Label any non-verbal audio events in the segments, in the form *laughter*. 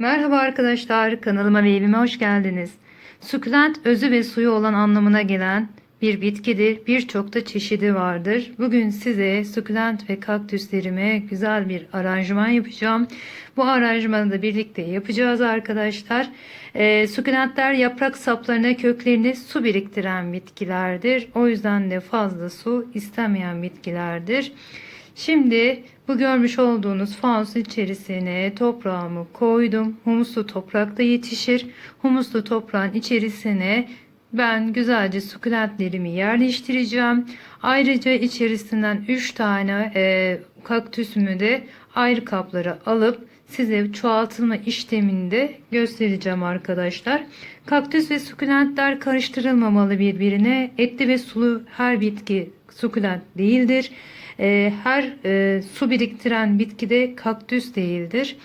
Merhaba arkadaşlar, kanalıma ve evime hoş geldiniz. Sukulent özü ve suyu olan anlamına gelen bir bitkidir. Birçok da çeşidi vardır. Bugün size sukulent ve kaktüslerime güzel bir aranjman yapacağım. Bu aranjmanı da birlikte yapacağız arkadaşlar. Ee, sukulentler yaprak saplarına köklerine su biriktiren bitkilerdir. O yüzden de fazla su istemeyen bitkilerdir. Şimdi bu görmüş olduğunuz fanus içerisine toprağımı koydum. Humuslu toprakta yetişir. Humuslu toprağın içerisine ben güzelce sukulentlerimi yerleştireceğim. Ayrıca içerisinden 3 tane e, kaktüsümü de ayrı kaplara alıp size çoğaltılma işleminde göstereceğim arkadaşlar. Kaktüs ve sukulentler karıştırılmamalı birbirine. Etli ve sulu her bitki sukulent değildir. E, her e, su biriktiren bitki de kaktüs değildir.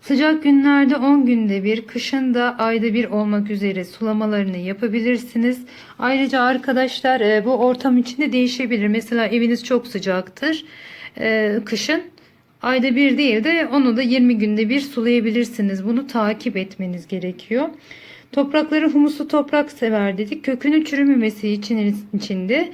Sıcak günlerde 10 günde bir, kışın da ayda bir olmak üzere sulamalarını yapabilirsiniz. Ayrıca arkadaşlar e, bu ortam içinde değişebilir. Mesela eviniz çok sıcaktır. E, kışın ayda bir değil de onu da 20 günde bir sulayabilirsiniz. Bunu takip etmeniz gerekiyor. Toprakları humuslu toprak sever dedik. Kökünün çürümemesi için içinde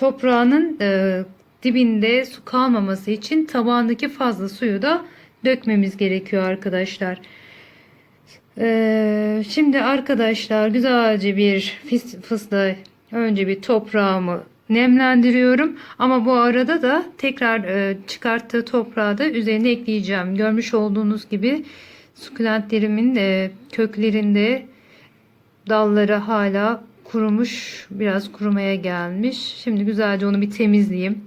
toprağının e, dibinde su kalmaması için tabağındaki fazla suyu da dökmemiz gerekiyor arkadaşlar. Ee, şimdi arkadaşlar güzelce bir fıs fısla önce bir toprağımı nemlendiriyorum. Ama bu arada da tekrar e, çıkarttığı toprağı da üzerine ekleyeceğim. Görmüş olduğunuz gibi sukulentlerimin e, köklerinde dalları hala kurumuş. Biraz kurumaya gelmiş. Şimdi güzelce onu bir temizleyeyim.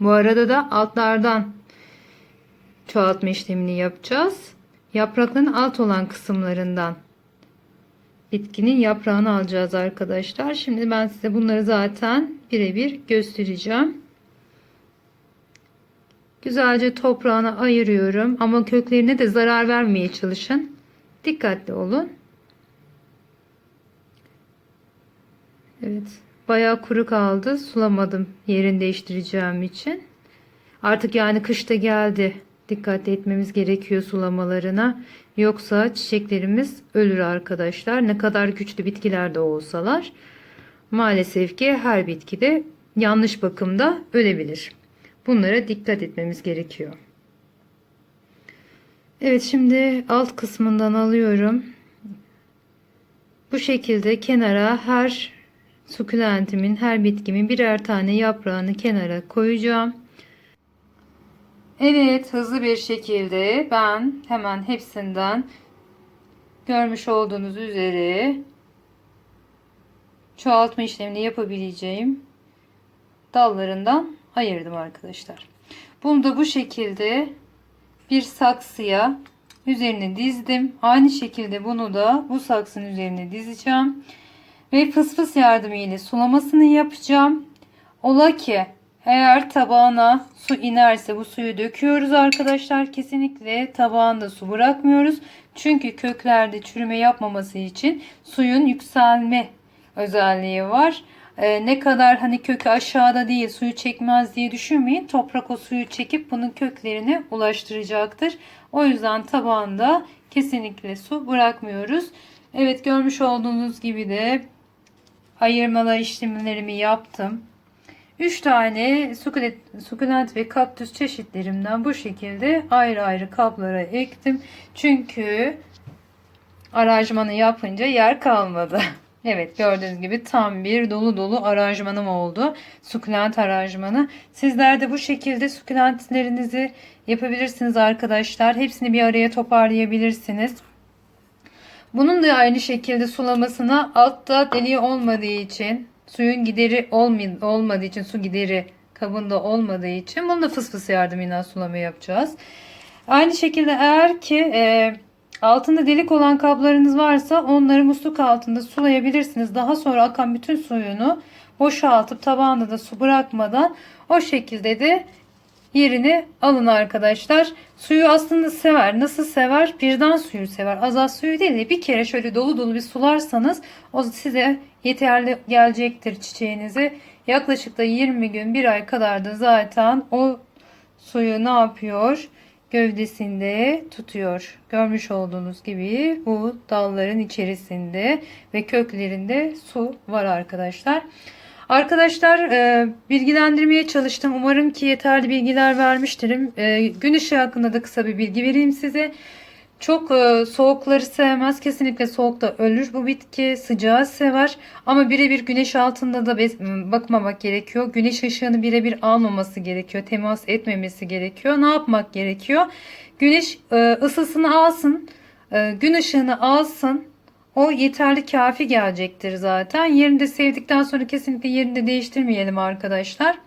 Bu arada da altlardan çoğaltma işlemini yapacağız. Yaprakların alt olan kısımlarından bitkinin yaprağını alacağız arkadaşlar. Şimdi ben size bunları zaten birebir göstereceğim. Güzelce toprağına ayırıyorum ama köklerine de zarar vermeye çalışın. Dikkatli olun. Evet. Bayağı kuru kaldı. Sulamadım yerini değiştireceğim için. Artık yani kışta geldi. Dikkatli etmemiz gerekiyor sulamalarına. Yoksa çiçeklerimiz ölür arkadaşlar. Ne kadar güçlü bitkiler de olsalar. Maalesef ki her bitkide yanlış bakımda ölebilir. Bunlara dikkat etmemiz gerekiyor. Evet şimdi alt kısmından alıyorum. Bu şekilde kenara her sukulentimin, her bitkimin birer tane yaprağını kenara koyacağım. Evet hızlı bir şekilde ben hemen hepsinden görmüş olduğunuz üzere çoğaltma işlemini yapabileceğim dallarından ayırdım arkadaşlar. Bunu da bu şekilde bir saksıya üzerine dizdim. Aynı şekilde bunu da bu saksının üzerine dizeceğim. Ve fıs fıs yardımıyla sulamasını yapacağım. Ola ki eğer tabağına su inerse bu suyu döküyoruz arkadaşlar. Kesinlikle tabağında su bırakmıyoruz. Çünkü köklerde çürüme yapmaması için suyun yükselme özelliği var. Ee, ne kadar hani kökü aşağıda değil suyu çekmez diye düşünmeyin. Toprak o suyu çekip bunun köklerine ulaştıracaktır. O yüzden tabağında kesinlikle su bırakmıyoruz. Evet görmüş olduğunuz gibi de ayırmalar işlemlerimi yaptım. 3 tane sukulent, sukulent ve kaktüs çeşitlerimden bu şekilde ayrı ayrı kaplara ektim. Çünkü aranjmanı yapınca yer kalmadı. *laughs* Evet gördüğünüz gibi tam bir dolu dolu aranjmanım oldu. Sukulent aranjmanı. Sizler de bu şekilde sukulentlerinizi yapabilirsiniz arkadaşlar. Hepsini bir araya toparlayabilirsiniz. Bunun da aynı şekilde sulamasına altta deliği olmadığı için suyun gideri olmadığı için su gideri kabında olmadığı için bunu da fıs fıs yardımıyla sulama yapacağız. Aynı şekilde eğer ki e, altında delik olan kaplarınız varsa onları musluk altında sulayabilirsiniz. Daha sonra akan bütün suyunu boşaltıp tabağında da su bırakmadan o şekilde de yerini alın arkadaşlar. Suyu aslında sever. Nasıl sever? Birden suyu sever. Az az suyu değil de bir kere şöyle dolu dolu bir sularsanız o size yeterli gelecektir çiçeğinize. Yaklaşık da 20 gün bir ay kadar da zaten o suyu ne yapıyor? gövdesinde tutuyor. Görmüş olduğunuz gibi bu dalların içerisinde ve köklerinde su var arkadaşlar. Arkadaşlar e, bilgilendirmeye çalıştım. Umarım ki yeterli bilgiler vermiştirim. E, gün ışığı hakkında da kısa bir bilgi vereyim size. Çok e, soğukları sevmez. Kesinlikle soğukta ölür bu bitki. Sıcağı sever. Ama birebir güneş altında da bez- bakmamak gerekiyor. Güneş ışığını birebir almaması gerekiyor. Temas etmemesi gerekiyor. Ne yapmak gerekiyor? Güneş e, ısısını alsın. e, gün ışığını alsın. O yeterli kafi gelecektir zaten. Yerini de sevdikten sonra kesinlikle yerini de değiştirmeyelim arkadaşlar.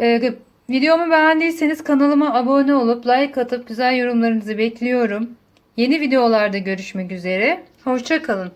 Ee, videomu beğendiyseniz kanalıma abone olup like atıp güzel yorumlarınızı bekliyorum. Yeni videolarda görüşmek üzere. Hoşçakalın.